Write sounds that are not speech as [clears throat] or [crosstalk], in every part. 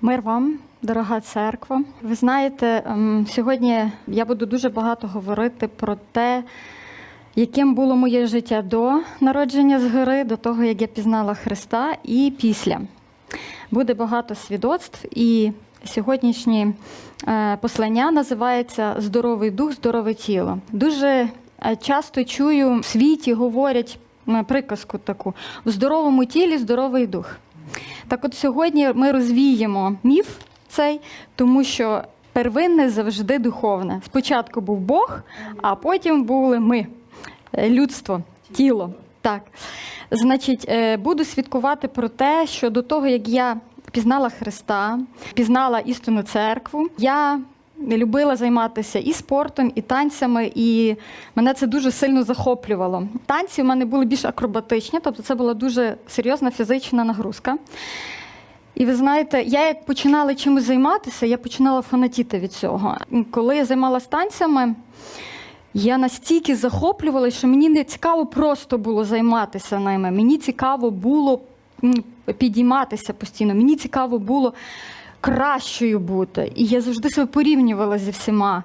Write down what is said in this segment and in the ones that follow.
Мир вам, дорога церква. Ви знаєте, ем, сьогодні я буду дуже багато говорити про те, яким було моє життя до народження згори, до того, як я пізнала Христа, і після. Буде багато свідоцтв, і сьогоднішнє е, послання називається Здоровий дух, здорове тіло. Дуже е, часто чую в світі говорять приказку таку: в здоровому тілі здоровий дух. Так от сьогодні ми розвіємо міф цей, тому що первинне завжди духовне. Спочатку був Бог, а потім були ми, е, людство, тіло. Так. Значить, е, буду свідкувати про те, що до того, як я пізнала Христа, пізнала істинну церкву, я любила займатися і спортом, і танцями, і мене це дуже сильно захоплювало. Танці в мене були більш акробатичні, тобто це була дуже серйозна фізична нагрузка. І ви знаєте, я як починала чимось займатися, я починала фанатіти від цього. Коли я займалася танцями, я настільки захоплювалася, що мені не цікаво просто було займатися ними. Мені цікаво було підійматися постійно. Мені цікаво було кращою бути. І я завжди себе порівнювала зі всіма.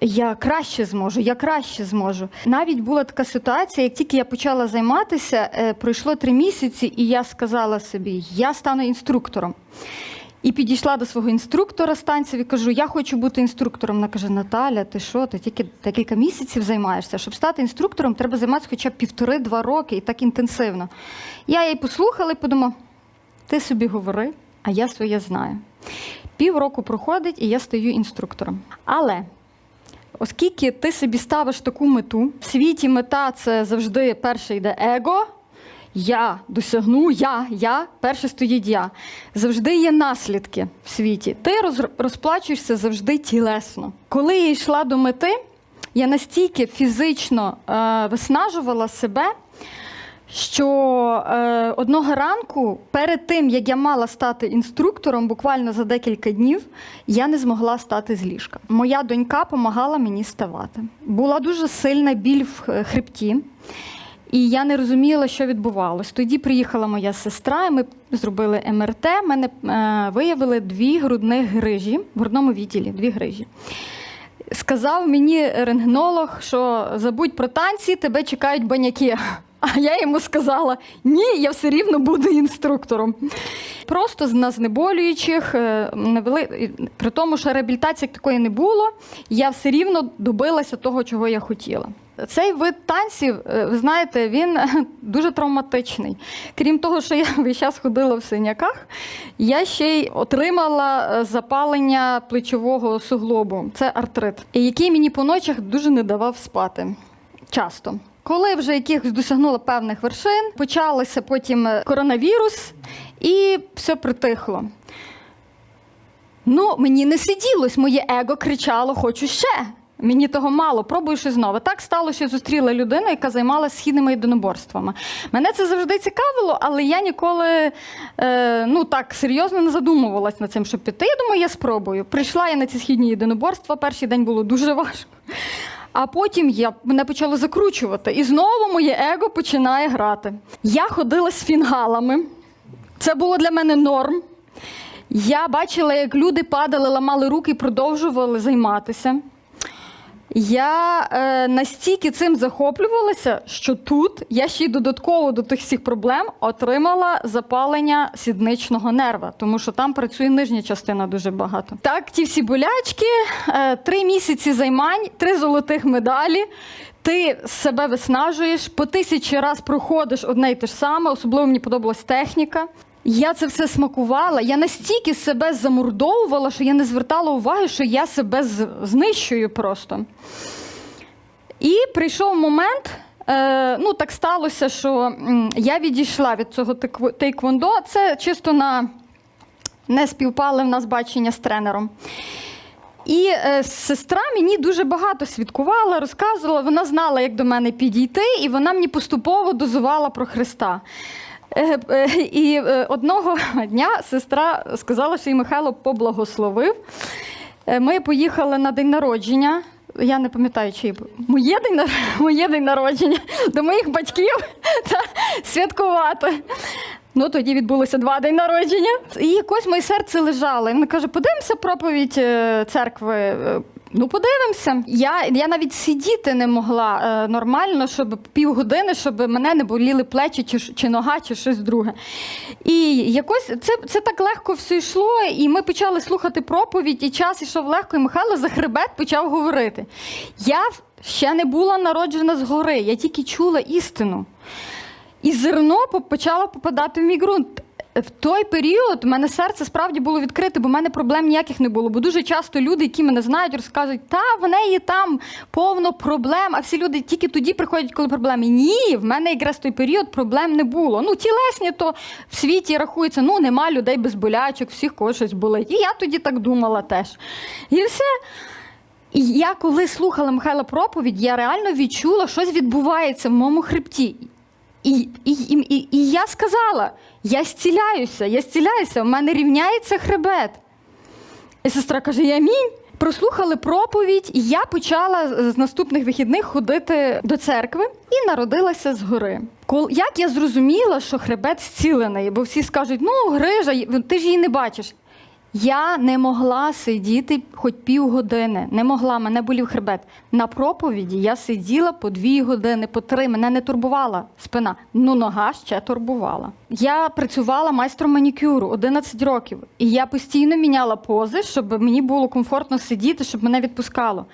Я краще зможу, я краще зможу. Навіть була така ситуація, як тільки я почала займатися, е, пройшло три місяці, і я сказала собі, я стану інструктором. І підійшла до свого інструктора з і кажу: я хочу бути інструктором. Вона каже: Наталя, ти що? Ти тільки декілька місяців займаєшся. Щоб стати інструктором, треба займатися хоча б півтори-два роки і так інтенсивно. Я її послухала і подумала: ти собі говори, а я своє знаю. Півроку проходить, і я стаю інструктором. Але оскільки ти собі ставиш таку мету, в світі мета це завжди перше йде его. Я досягну, я, я, перше стоїть я. Завжди є наслідки в світі. Ти розплачуєшся завжди тілесно. Коли я йшла до мети, я настільки фізично е, виснажувала себе, що е, одного ранку, перед тим як я мала стати інструктором, буквально за декілька днів, я не змогла стати з ліжка. Моя донька допомагала мені ставати. Була дуже сильна біль в хребті. І я не розуміла, що відбувалось. Тоді приїхала моя сестра, і ми зробили МРТ. Мене е, виявили дві грудних грижі в грудному відділі. Дві грижі. Сказав мені рентгенолог, що забудь про танці, тебе чекають баняки. А я йому сказала: ні, я все рівно буду інструктором. Просто з- на знеболюючих, е, не вели- при тому, що реабілітації такої не було, я все рівно добилася того, чого я хотіла. Цей вид танців, е, ви знаєте, він [laughs] дуже травматичний. Крім того, що я [laughs] весь час ходила в синяках, я ще й отримала е, запалення плечового суглобу. Це артрит, який мені по ночах дуже не давав спати. Часто. Коли вже якихось досягнула певних вершин, почалося потім е, коронавірус, і все притихло. Ну, мені не сиділось, моє его кричало: хочу ще. Мені того мало, пробую щось знову. Так стало, що зустріла людину, яка займалася східними єдиноборствами. Мене це завжди цікавило, але я ніколи е, ну так серйозно не задумувалась над цим, щоб піти. Я думаю, я спробую. Прийшла я на ці східні єдиноборства. Перший день було дуже важко. А потім я мене почало закручувати, і знову моє его починає грати. Я ходила з фінгалами. Це було для мене норм. Я бачила, як люди падали, ламали руки і продовжували займатися. Я е, настільки цим захоплювалася, що тут я ще й додатково до тих всіх проблем отримала запалення сідничного нерва, тому що там працює нижня частина дуже багато. Так, ті всі болячки, е, три місяці займань, три золотих медалі. Ти себе виснажуєш, по тисячі раз проходиш одне й те ж саме, особливо мені подобалась техніка. Я це все смакувала. Я настільки себе замордовувала, що я не звертала уваги, що я себе знищую просто. І прийшов момент, е, ну так сталося, що я відійшла від цього тейквондо. Це чисто на не співпали в нас бачення з тренером. І е, сестра мені дуже багато свідкувала, розказувала, вона знала, як до мене підійти, і вона мені поступово дозувала про Христа. Е, е, І е, одного дня сестра сказала, що їй Михайло поблагословив. Ми поїхали на день народження. Я не пам'ятаю, чи моє день, [laughs] моє день народження до моїх батьків [laughs] та святкувати. Ну тоді відбулося два день народження. І якось моє серце лежало. І він каже: подивимося проповідь церкви. Ну, подивимося. Я, я навіть сидіти не могла е, нормально, щоб півгодини, щоб мене не боліли плечі чи, чи нога, чи щось друге. І якось це, це так легко все йшло, і ми почали слухати проповідь, і час ішов легко, і Михайло за хребет почав говорити. Я ще не була народжена згори, я тільки чула істину. І зерно почало попадати в мій ґрунт. В той період в мене серце справді було відкрите, бо в мене проблем ніяких не було. Бо дуже часто люди, які мене знають, розказують, та в неї там повно проблем, а всі люди тільки тоді приходять, коли проблеми. Ні, в мене якраз той період проблем не було. Ну, тілесні, то в світі рахується, ну нема людей без болячок, всіх когось щось болить. І я тоді так думала теж. І все. І я коли слухала Михайла проповідь, я реально відчула, щось відбувається в моєму хребті. І, і, і, і, я сказала: я зціляюся, я зціляюся, у мене рівняється хребет. І сестра каже: Амінь. Прослухали проповідь, і я почала з наступних вихідних ходити до церкви і народилася згори. Як я зрозуміла, що хребет зцілений, бо всі скажуть: ну, грижа, ти ж її не бачиш. Я не могла сидіти хоч півгодини, не могла, мене болів хребет. На проповіді я сиділа по дві години, по три, мене не турбувала спина. Ну, нога ще турбувала. Я працювала майстром манікюру 11 років, і я постійно міняла пози, щоб мені було комфортно сидіти, щоб мене відпускало.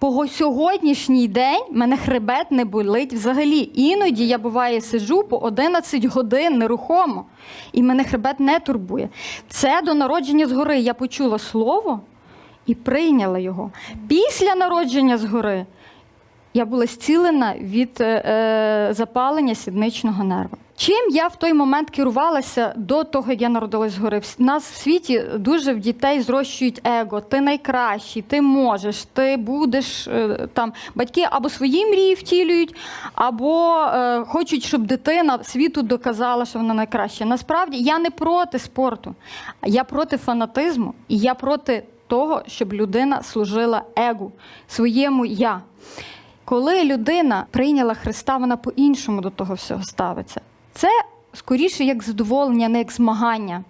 По сьогоднішній день мене хребет не болить взагалі. Іноді я буває сиджу по 11 годин нерухомо, і мене хребет не турбує. Це до народження згори я почула слово і прийняла його. Після народження згори я була зцілена від е, е, запалення сідничного нерва. Чим я в той момент керувалася до того, як я народилась згори? В нас в світі дуже в дітей зрощують его. Ти найкращий, ти можеш, ти будеш е, там. Батьки або свої мрії втілюють, або е, хочуть, щоб дитина світу доказала, що вона найкраща. Насправді я не проти спорту, я проти фанатизму і я проти того, щоб людина служила егу, своєму я. Коли людина прийняла Христа, вона по-іншому до того всього ставиться. Це скоріше як задоволення, не як змагання.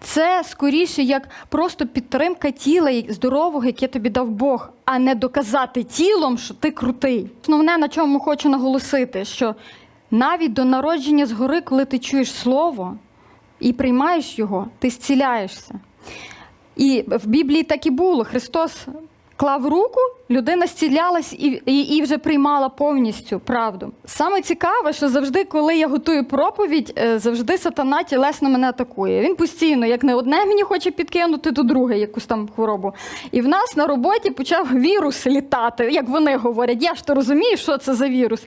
Це скоріше як просто підтримка тіла як здорового, яке тобі дав Бог, а не доказати тілом, що ти крутий. Основне, на чому хочу наголосити, що навіть до народження згори, коли ти чуєш слово і приймаєш його, ти зціляєшся. І в Біблії так і було. Христос клав руку, людина зцілялась і, і, і вже приймала повністю правду. Саме цікаве, що завжди, коли я готую проповідь, е, завжди сатана тілесно мене атакує. Він постійно, як не одне мені хоче підкинути, то друге якусь там хворобу. І в нас на роботі почав вірус літати, як вони говорять. Я ж то розумію, що це за вірус.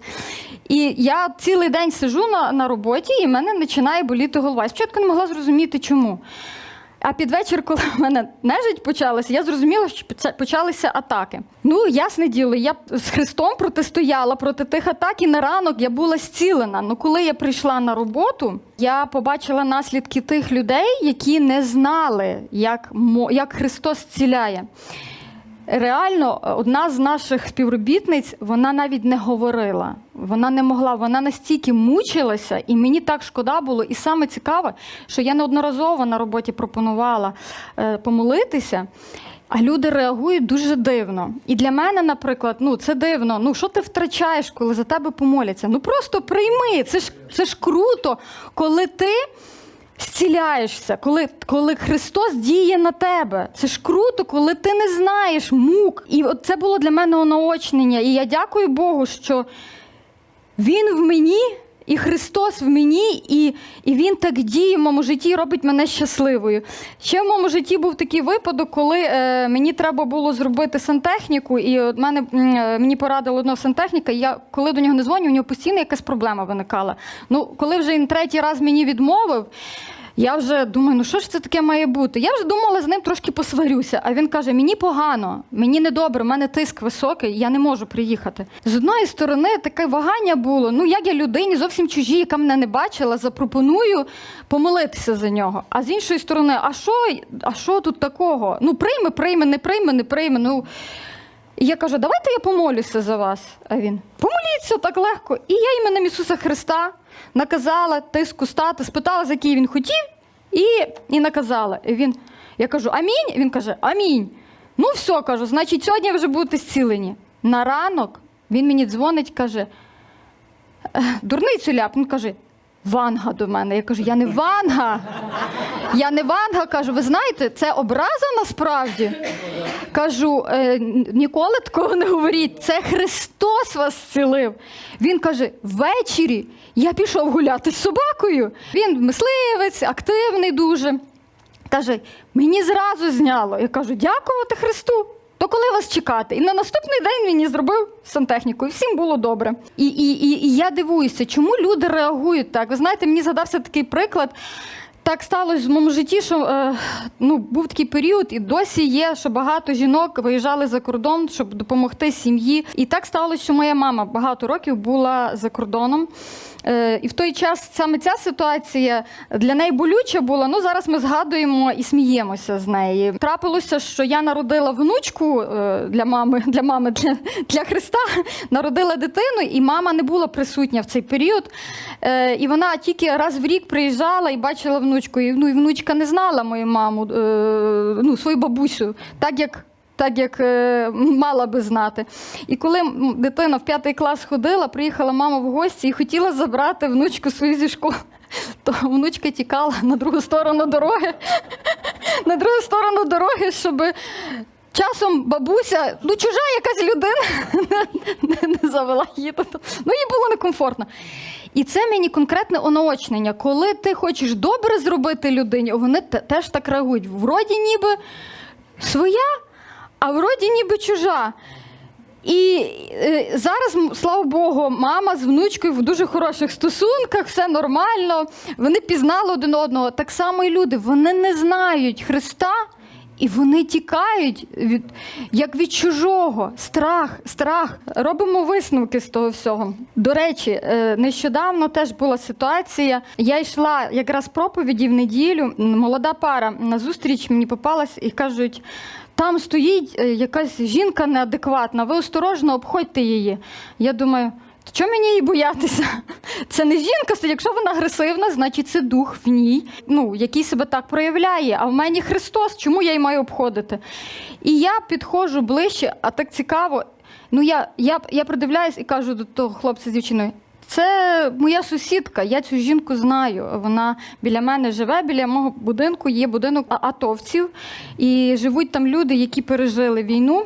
І я цілий день сижу на, на роботі, і в мене починає боліти голова. Спочатку не могла зрозуміти, чому. А під вечір, коли в мене нежить почалася, я зрозуміла, що почалися атаки. Ну, ясне діло, я з Христом протистояла проти тих атак, і на ранок я була зцілена. Ну, коли я прийшла на роботу, я побачила наслідки тих людей, які не знали, як, як Христос зціляє. Реально, одна з наших співробітниць вона навіть не говорила. Вона не могла, вона настільки мучилася, і мені так шкода було. І саме цікаве, що я неодноразово на роботі пропонувала е, помолитися. А люди реагують дуже дивно. І для мене, наприклад, ну це дивно. Ну що ти втрачаєш, коли за тебе помоляться? Ну просто прийми. Це ж це ж круто, коли ти зціляєшся, коли, коли Христос діє на тебе. Це ж круто, коли ти не знаєш мук. І от це було для мене онаочнення. І я дякую Богу, що Він в мені. І Христос в мені, і, і Він так діє в моєму житті робить мене щасливою. Ще в моєму житті був такий випадок, коли е, мені треба було зробити сантехніку, і от мене, е, мені порадила одного сантехніка, і я коли до нього не дзвоню, у нього постійно якась проблема виникала. Ну, коли вже він третій раз мені відмовив, я вже думаю, ну що ж це таке має бути? Я вже думала з ним трошки посварюся. А він каже: мені погано, мені недобре, в мене тиск високий, я не можу приїхати. З одної сторони, таке вагання було. Ну, як я людині зовсім чужій, яка мене не бачила, запропоную помолитися за нього. А з іншої сторони, а що, а що тут такого? Ну, прийме, прийме, не прийме, не прийме. Ну. І я кажу, давайте я помолюся за вас. А він помоліться так легко. І я іменем Ісуса Христа наказала тиску стати, спитала, за який він хотів, і, і наказала. І він, я кажу, амінь. Він каже, амінь. Ну, все, кажу, значить, сьогодні вже будете зцілені. На ранок він мені дзвонить, каже, «Е, дурницю ляп. Каже, Ванга до мене. Я кажу, я не Ванга. Я не Ванга, кажу, ви знаєте, це образа насправді. Кажу, «Е, ніколи такого не говоріть. Це Христос вас зцілив. Він каже: ввечері я пішов гуляти з собакою. Він мисливець, активний дуже. Каже, мені зразу зняло. Я кажу, дякувати Христу. То коли вас чекати? І на наступний день мені зробив сантехніку, і всім було добре. І, і, і, і я дивуюся, чому люди реагують так. Ви знаєте, мені згадався такий приклад. Так сталося в моєму житті, що е, ну, був такий період, і досі є, що багато жінок виїжджали за кордон, щоб допомогти сім'ї. І так сталося, що моя мама багато років була за кордоном. Е, і в той час саме ця ситуація для неї болюча була. Ну зараз ми згадуємо і сміємося з неї. Трапилося, що я народила внучку е, для мами, [laughs] для мами, для, для Христа, народила дитину, і мама не була присутня в цей період. Е, і вона тільки раз в рік приїжджала і бачила внучку. І, ну, і внучка не знала мою маму, ну, свою бабусю, так як так як е, мала би знати. І коли дитина в п'ятий клас ходила, приїхала мама в гості і хотіла забрати внучку свою зі школи, [laughs] то внучка тікала на другу сторону дороги, [laughs] на другу сторону дороги, щоб часом бабуся, ну чужа якась людина [laughs] не, не завела її. Тобто, Ну, їй було некомфортно. І це мені конкретне онаочнення. Коли ти хочеш добре зробити людині, вони теж так реагують. Вроді ніби своя, а вроді ніби чужа. І е, зараз, слава Богу, мама з внучкою в дуже хороших стосунках, все нормально. Вони пізнали один одного. Так само і люди. Вони не знають Христа. І вони тікають від як від чужого. Страх, страх. Робимо висновки з того всього. До речі, е, нещодавно теж була ситуація. Я йшла якраз проповіді в неділю. Молода пара на зустріч мені попалась і кажуть: там стоїть е, якась жінка неадекватна, ви осторожно обходьте її. Я думаю. Чого мені її боятися? [laughs] Це не жінка, стоїть. якщо вона агресивна, значить це дух в ній, ну, який себе так проявляє. А в мені Христос, чому я її маю обходити? І я підходжу ближче, а так цікаво. Ну, я, я, я придивляюсь і кажу до того хлопця з дівчиною. Це моя сусідка, я цю жінку знаю. Вона біля мене живе, біля мого будинку є будинок атовців, і живуть там люди, які пережили війну.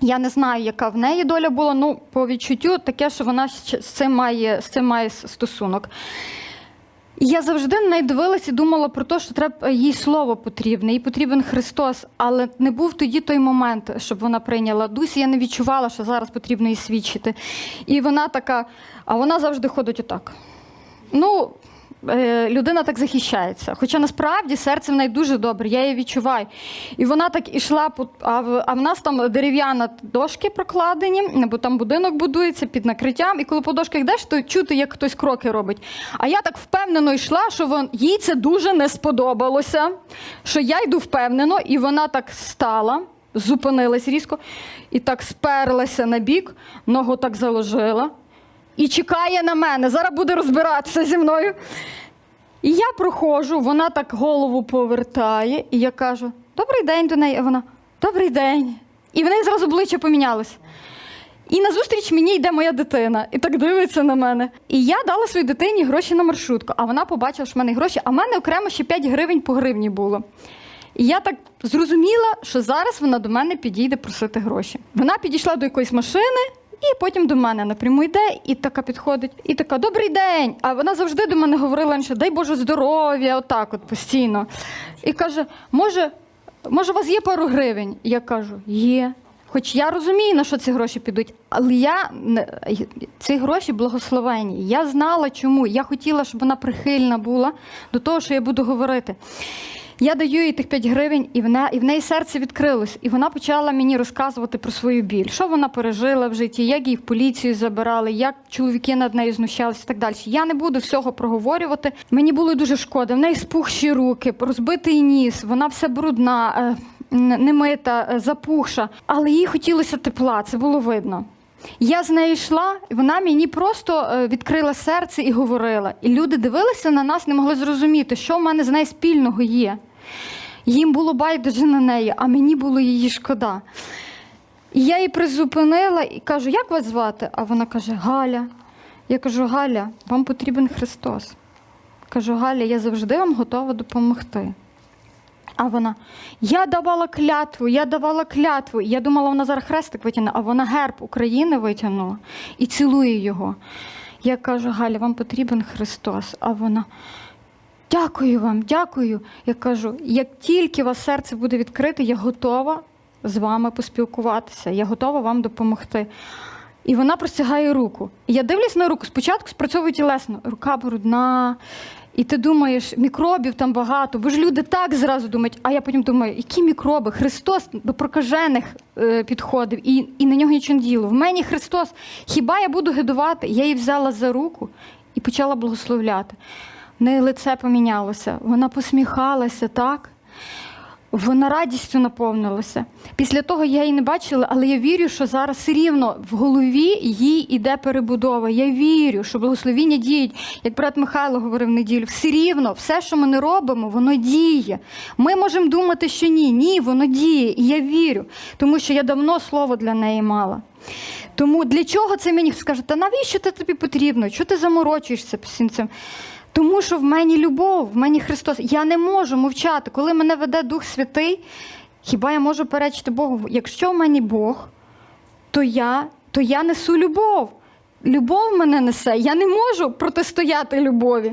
Я не знаю, яка в неї доля була. Ну, по відчуттю таке, що вона з цим має, з цим має стосунок. Я завжди неї дивилася і думала про те, що треба їй слово потрібне, їй потрібен Христос, але не був тоді той момент, щоб вона прийняла. Дусі я не відчувала, що зараз потрібно їй свідчити. І вона така, а вона завжди ходить отак. Ну, людина так захищається. Хоча насправді серце в неї дуже добре, я її відчуваю. І вона так ішла, а в, а в нас там дерев'яна дошки прокладені, бо там будинок будується під накриттям. І коли по дошках йдеш, то чути, як хтось кроки робить. А я так впевнено йшла, що вон, їй це дуже не сподобалося, що я йду впевнено, і вона так стала. Зупинилась різко і так сперлася на бік, ногу так заложила і чекає на мене. Зараз буде розбиратися зі мною. І я проходжу, вона так голову повертає, і я кажу: Добрий день до неї. А вона Добрий день. І в неї зразу обличчя помінялось. І назустріч мені йде моя дитина, і так дивиться на мене. І я дала своїй дитині гроші на маршрутку, а вона побачила, що в мене гроші, а в мене окремо ще 5 гривень по гривні було. І я так зрозуміла, що зараз вона до мене підійде просити гроші. Вона підійшла до якоїсь машини. І потім до мене напряму йде, і така підходить, і така добрий день. А вона завжди до мене говорила, що дай Боже здоров'я, отак, от постійно. І каже: може, може, у вас є пару гривень? Я кажу, є. Хоч я розумію, на що ці гроші підуть, але я ці гроші благословені. Я знала, чому. Я хотіла, щоб вона прихильна була до того, що я буду говорити. Я даю їй тих 5 гривень, і вона, і в неї серце відкрилось. І вона почала мені розказувати про свою біль, що вона пережила в житті, як її в поліцію забирали, як чоловіки над нею знущалися і так далі. Я не буду всього проговорювати. Мені було дуже шкода. В неї спухші руки, розбитий ніс, вона вся брудна, е, немита, е, запухша. Але їй хотілося тепла, це було видно. Я з нею йшла, і вона мені просто е, відкрила серце і говорила. І люди дивилися на нас, не могли зрозуміти, що в мене з нею спільного є. Їм було байдуже на неї, а мені було її шкода. І я її призупинила і кажу, як вас звати? А вона каже, Галя. Я кажу, Галя, вам потрібен Христос. Кажу, Галя, я завжди вам готова допомогти. А вона, я давала клятву, я давала клятву. Я думала, вона зараз хрестик витягне, а вона герб України витягнула і цілує його. Я кажу, Галя, вам потрібен Христос. А вона, дякую вам, дякую. Я кажу, як тільки вас серце буде відкрите, я готова з вами поспілкуватися, я готова вам допомогти. І вона простягає руку. І я дивлюсь на руку, спочатку спрацьовує тілесно, рука брудна. І ти думаєш, мікробів там багато, бо ж люди так зразу думають. А я потім думаю, які мікроби? Христос до прокажених е, підходив і, і на нього нічого не діло. В мені Христос. Хіба я буду гидувати? Я її взяла за руку і почала благословляти. В неї лице помінялося, вона посміхалася так. Вона радістю наповнилася. Після того я її не бачила, але я вірю, що зараз все рівно в голові їй іде перебудова. Я вірю, що благословіння діють. Як брат Михайло говорив в неділю, все рівно, все, що ми не робимо, воно діє. Ми можемо думати, що ні, ні, воно діє. І я вірю, тому що я давно слово для неї мала. Тому для чого це мені скаже, та навіщо це тобі потрібно? Чого ти заморочуєшся цим? Тому що в мені любов, в мені Христос. Я не можу мовчати. Коли мене веде Дух Святий, хіба я можу перечити Богу? Якщо в мені Бог, то я, то я несу любов. Любов мене несе. Я не можу протистояти любові.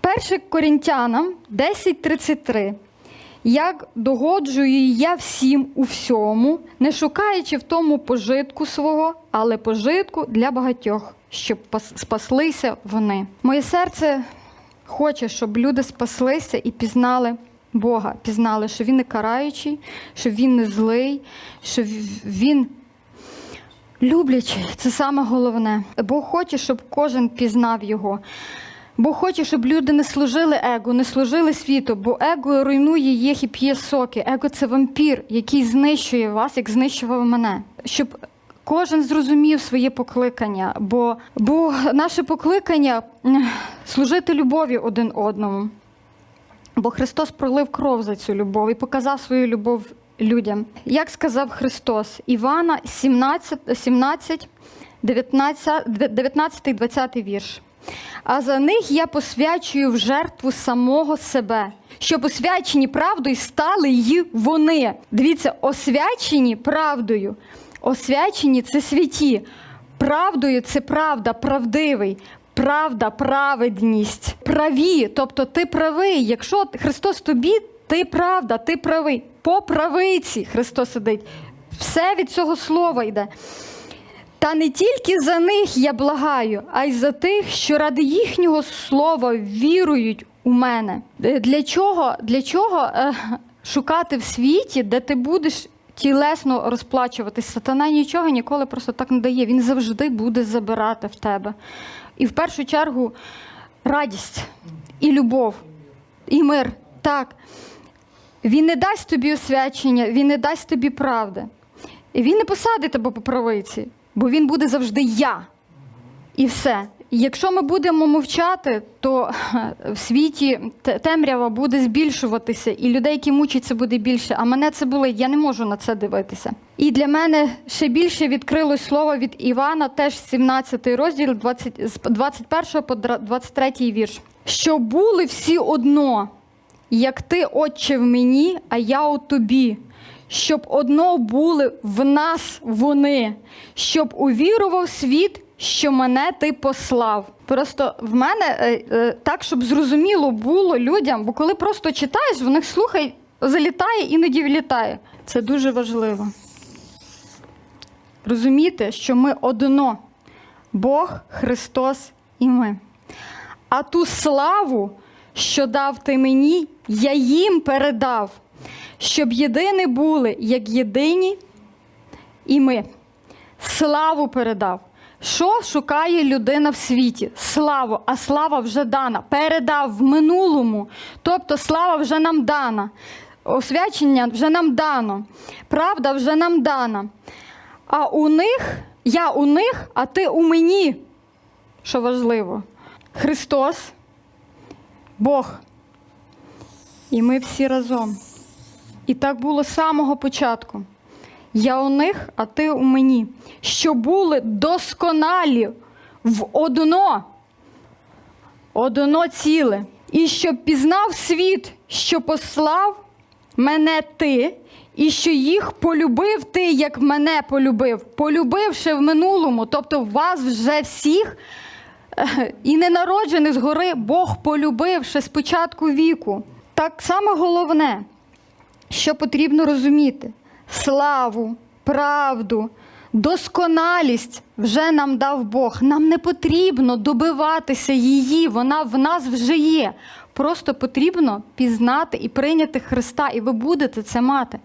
Перше Корінтянам 10.33. Як догоджую я всім у всьому, не шукаючи в тому пожитку свого, але пожитку для багатьох, щоб спаслися вони. Моє серце хоче, щоб люди спаслися і пізнали Бога, пізнали, що Він не караючий, що Він не злий, що Він люблячий. Це саме головне. Бог хоче, щоб кожен пізнав його. Бо хоче, щоб люди не служили его, не служили світу, бо его руйнує їх і п'є соки. Его це вампір, який знищує вас, як знищував мене. Щоб кожен зрозумів своє покликання, бо, бо наше покликання [clears throat] служити любові один одному. Бо Христос пролив кров за цю любов і показав свою любов людям. Як сказав Христос, Івана 17, 17 19, 19 20 вірш. А за них я посвячую в жертву самого себе, щоб освячені правдою стали й вони. Дивіться, освячені правдою. Освячені це святі. Правдою це правда, правдивий. Правда, праведність, праві, тобто ти правий. Якщо Христос тобі, ти правда, ти правий. По правиці Христос сидить. Все від цього слова йде. Та не тільки за них я благаю, а й за тих, що ради їхнього слова вірують у мене. Е, Для чого, для чого е, шукати в світі, де ти будеш тілесно розплачуватись? Сатана нічого ніколи просто так не дає. Він завжди буде забирати в тебе. І в першу чергу радість і любов, і мир. Так. Він не дасть тобі освячення, він не дасть тобі правди. І він не посадить тебе по правиці, бо він буде завжди я. І все. Якщо ми будемо мовчати, то в світі темрява буде збільшуватися, і людей, які мучаться, буде більше. А мене це болить, я не можу на це дивитися. І для мене ще більше відкрилось слово від Івана, теж 17 розділ, 20, з 21 по 23 вірш. Що були всі одно, як ти, Отче, в мені, а я у тобі, щоб одно були в нас вони, щоб увірував світ, що мене ти послав. Просто в мене е, е, так, щоб зрозуміло було людям, бо коли просто читаєш, в них слухай, залітає, іноді влітає. Це дуже важливо. Розуміти, що ми одно Бог, Христос і ми. А ту славу, що дав ти мені, я їм передав, щоб єдині були, як єдині, і ми. Славу передав. Що шукає людина в світі? Славу, а слава вже дана. Передав в минулому. Тобто слава вже нам дана. Освячення вже нам дано. Правда вже нам дана. А у них Я у них, а ти у мені. Що важливо. Христос, Бог. І ми всі разом. І так було з самого початку. Я у них, а ти у мені. Що були досконалі в одно, одно ціле. І щоб пізнав світ, що послав мене ти, і що їх полюбив ти, як мене полюбив, полюбивши в минулому, тобто вас вже всіх е, і ненароджених згори Бог полюбив ще з віку. Так само головне, що потрібно розуміти: славу, правду, досконалість вже нам дав Бог. Нам не потрібно добиватися її, вона в нас вже є. Просто потрібно пізнати і прийняти Христа, і ви будете це мати.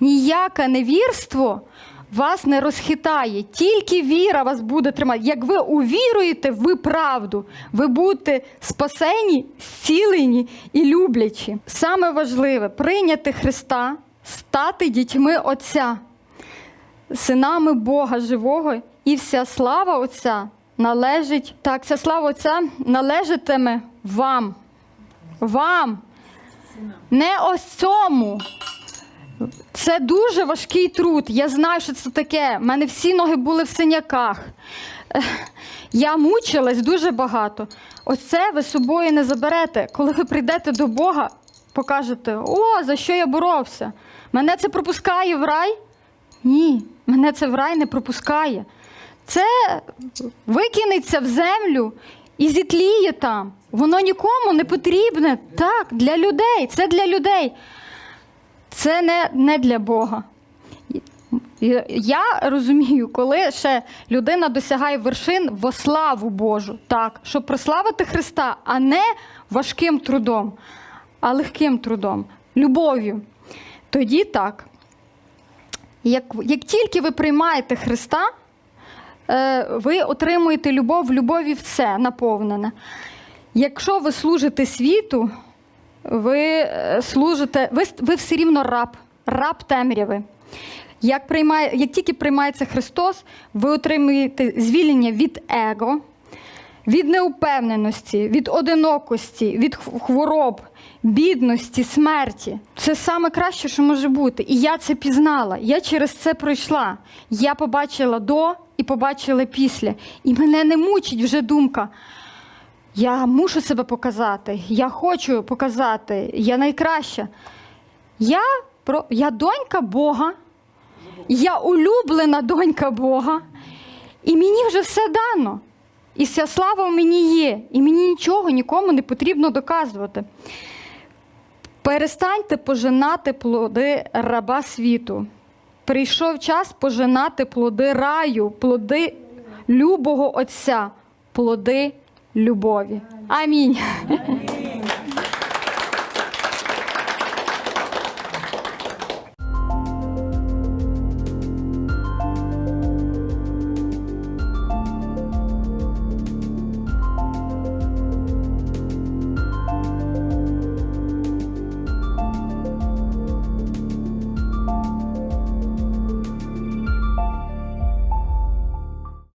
Ніяке невірство вас не розхитає, тільки віра вас буде тримати. Як ви увіруєте в правду, ви будете спасені, зцілені і люблячі. Саме важливе прийняти Христа, стати дітьми Отця, синами Бога живого, і вся слава Отця належить. Так, вся слава Отця належатиме вам. Вам. Не ось цьому. Це дуже важкий труд. Я знаю, що це таке. У мене всі ноги були в синяках. Я мучилась дуже багато. Оце ви собою не заберете. Коли ви прийдете до Бога, покажете: о, за що я боровся? Мене це пропускає в рай? Ні, мене це в рай не пропускає. Це викинеться в землю і зітліє там. Воно нікому не потрібне. Так, для людей. Це для людей. Це не, не для Бога. Я розумію, коли ще людина досягає вершин во славу Божу, так, щоб прославити Христа, а не важким трудом, а легким трудом, любов'ю. Тоді так. Як, як тільки ви приймаєте Христа, е, ви отримуєте любов, в любові все наповнене. Якщо ви служите світу, ви е, служите, ви, ви все рівно раб, раб темряви. Як, приймає, як тільки приймається Христос, ви отримуєте звільнення від его, від неупевненості, від одинокості, від хвороб, бідності, смерті. Це саме краще, що може бути. І я це пізнала. Я через це пройшла. Я побачила до і побачила після. І мене не мучить вже думка. Я мушу себе показати, я хочу показати, я найкраща. Я, про, я донька Бога, я улюблена донька Бога, і мені вже все дано. І вся слава в мені є, і мені нічого нікому не потрібно доказувати. Перестаньте пожинати плоди раба світу. Прийшов час пожинати плоди раю, плоди любого Отця, плоди любові. Амінь.